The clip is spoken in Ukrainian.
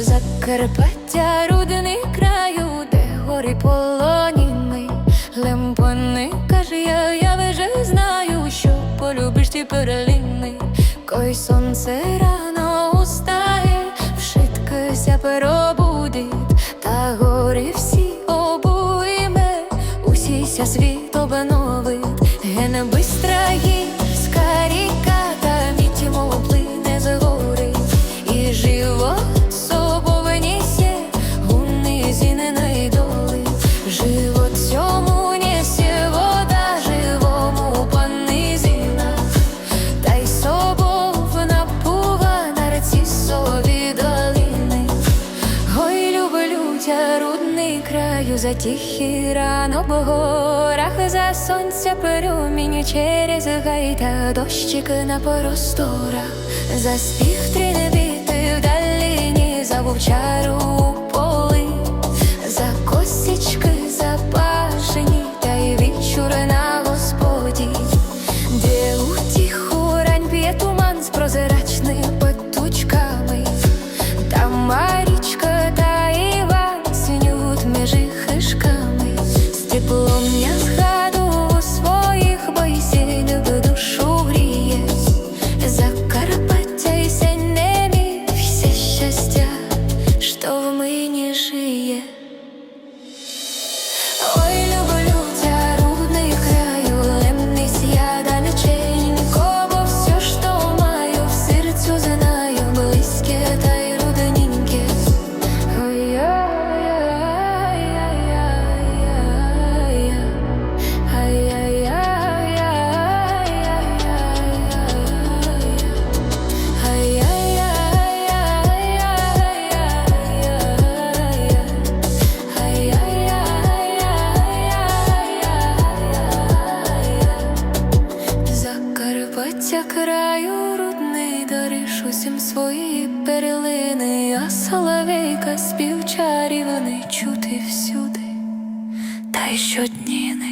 Закарпаття, рудний краю, де гори полоніми, Лемпони, каже я, я вже знаю, що полюбиш ти переліни, Кой сонце рано устає, вшиткося пробудить, та гори всі світ обновить, гене бистра тя, рудний краю, за тихий ранок в горах, за сонця промінь через гай та дощик на просторах, за спів тринбіти в далині, за вовчару Закарпаття краю рудний, дариш усім свої перлини, а соловейка співчаріваний чути всюди, та й щодніни.